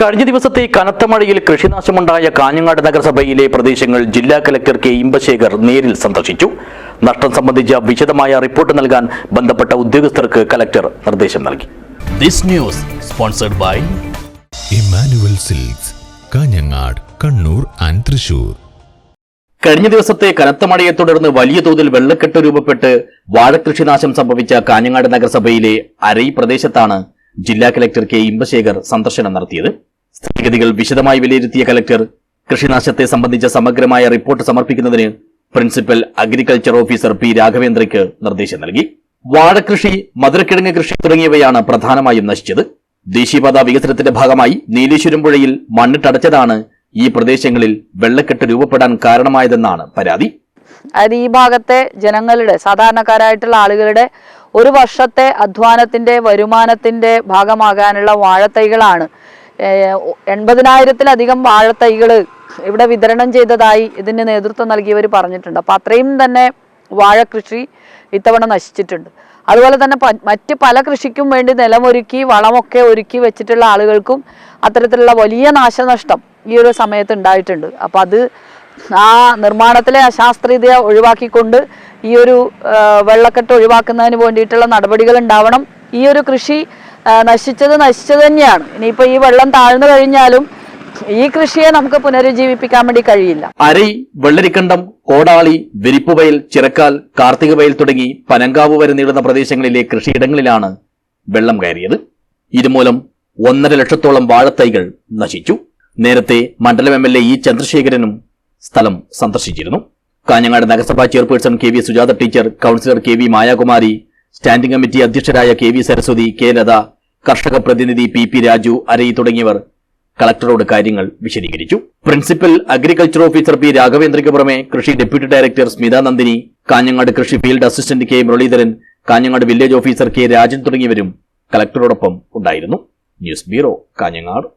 കഴിഞ്ഞ ദിവസത്തെ കനത്ത മഴയിൽ കൃഷിനാശമുണ്ടായ കാഞ്ഞങ്ങാട് നഗരസഭയിലെ പ്രദേശങ്ങൾ ജില്ലാ കലക്ടർ കെ ഇമ്പശേഖർ നേരിൽ സന്ദർശിച്ചു. നഷ്ടം സംബന്ധിച്ച വിശദമായ റിപ്പോർട്ട് നൽകാൻ ബന്ധപ്പെട്ട ഉദ്യോഗസ്ഥർക്ക് കലക്ടർ നിർദ്ദേശം നൽകി. This news sponsored by Emmanuel Silks Kanhangad Kannur and Thrissur കഴിഞ്ഞ ദിവസത്തെ കനത്ത മഴയെ തുടർന്ന് വലിയ തോതിൽ വെള്ളക്കെട്ട് രൂപപ്പെട്ട് വാഴകൃഷിനാശം സംഭവിച്ച കാഞ്ഞങ്ങാട് നഗരസഭയിലെ അരൈ പ്രദേശത്താണ് ജില്ലാ കലക്ടർ കെ ഇമ്പശേഖർ സന്ദർശനം നടത്തിയത്. സ്ഥിതിഗതികൾ വിശദമായി വിലയിരുത്തിയ കലക്ടർ കൃഷിനാശത്തെ സംബന്ധിച്ച സമഗ്രമായ റിപ്പോർട്ട് സമർപ്പിക്കുന്നതിന് പ്രിൻസിപ്പൽ അഗ്രികൾച്ചർ ഓഫീസർ പി രാഘവേന്ദ്രയ്ക്ക് നിർദ്ദേശം നൽകി. വാഴകൃഷി മധുരക്കിഴങ്ങ് കൃഷി തുടങ്ങിയവയാണ് പ്രധാനമായും നശിച്ചത്. ദേശീയപാത വികസനത്തിന്റെ ഭാഗമായി നീലേശ്വരം പുഴയിൽ മണ്ണിട്ടടച്ചതാണ് ഈ പ്രദേശങ്ങളിൽ വെള്ളക്കെട്ട് രൂപപ്പെടാൻ കാരണമായതെന്നാണ് പരാതി. അതായത് ഈ ഭാഗത്തെ ജനങ്ങളുടെ സാധാരണക്കാരായിട്ടുള്ള ആളുകളുടെ ഒരു വർഷത്തെ അധ്വാനത്തിന്റെ വരുമാനത്തിന്റെ ഭാഗമാകാനുള്ള വാഴത്തൈകളാണ് എൺപതിനായിരത്തിലധികം വാഴത്തൈകൾ ഇവിടെ വിതരണം ചെയ്തതായി ഇതിന് നേതൃത്വം നൽകിയവർ പറഞ്ഞിട്ടുണ്ട്. അപ്പൊ അത്രയും തന്നെ വാഴ കൃഷി ഇത്തവണ നശിച്ചിട്ടുണ്ട്. അതുപോലെ തന്നെ മറ്റ് പല കൃഷിക്കും വേണ്ടി നിലമൊരുക്കി വളമൊക്കെ ഒരുക്കി വെച്ചിട്ടുള്ള ആളുകൾക്കും അത്തരത്തിലുള്ള വലിയ നാശനഷ്ടം ഈ ഒരു സമയത്ത് ഉണ്ടായിട്ടുണ്ട്. അപ്പൊ അത് ആ നിർമ്മാണത്തിലെ അശാസ്ത്രീയത ഒഴിവാക്കിക്കൊണ്ട് ഈ ഒരു വെള്ളക്കെട്ട് ഒഴിവാക്കുന്നതിന് വേണ്ടിയിട്ടുള്ള നടപടികൾ ഉണ്ടാവണം. ഈ ഒരു കൃഷി നശിച്ചത് നശിച്ചത് തന്നെയാണ്. ഇനിയിപ്പോ ഈ വെള്ളം താഴ്ന്നു കഴിഞ്ഞാലും ഈ കൃഷിയെ നമുക്ക് പുനരുജ്ജീവിപ്പിക്കാൻ വേണ്ടി കഴിയില്ല. അരൈ വെള്ളരിക്കണ്ടം കോടാളി വിരിപ്പുവയൽ ചിറക്കാൽ കാർത്തികവയൽ തുടങ്ങി പനങ്കാവ് വരെ നീളുന്ന പ്രദേശങ്ങളിലെ കൃഷിയിടങ്ങളിലാണ് വെള്ളം കയറിയത്. ഇതുമൂലം ഒന്നര ലക്ഷത്തോളം വാഴത്തൈകൾ നശിച്ചു. നേരത്തെ മണ്ഡലം എം എൽ എ ഇ ചന്ദ്രശേഖരനും സ്ഥലം സന്ദർശിച്ചിരുന്നു. കാഞ്ഞങ്ങാട് നഗരസഭാ chairperson K V Sujatha teacher councillor K V Mayakumari standing committee അധ്യക്ഷരായ K V Saraswathi K Latha കർഷക പ്രതിനിധി പി പി രാജു അരയി തുടങ്ങിയവർ കളക്ടറോട് കാര്യങ്ങൾ വിശദീകരിച്ചു. പ്രിൻസിപ്പൽ അഗ്രികൾച്ചർ ഓഫീസർ പി രാഘവേന്ദ്രയ്ക്ക് പുറമെ കൃഷി ഡെപ്യൂട്ടി ഡയറക്ടർ സ്മിത നന്ദിനി കാഞ്ഞങ്ങാട് കൃഷി field assistant K Muralidharan Kanhangad village officer K Rajan തുടങ്ങിയവരും കളക്ടറോടൊപ്പം ഉണ്ടായിരുന്നു. News bureau Kanhangad.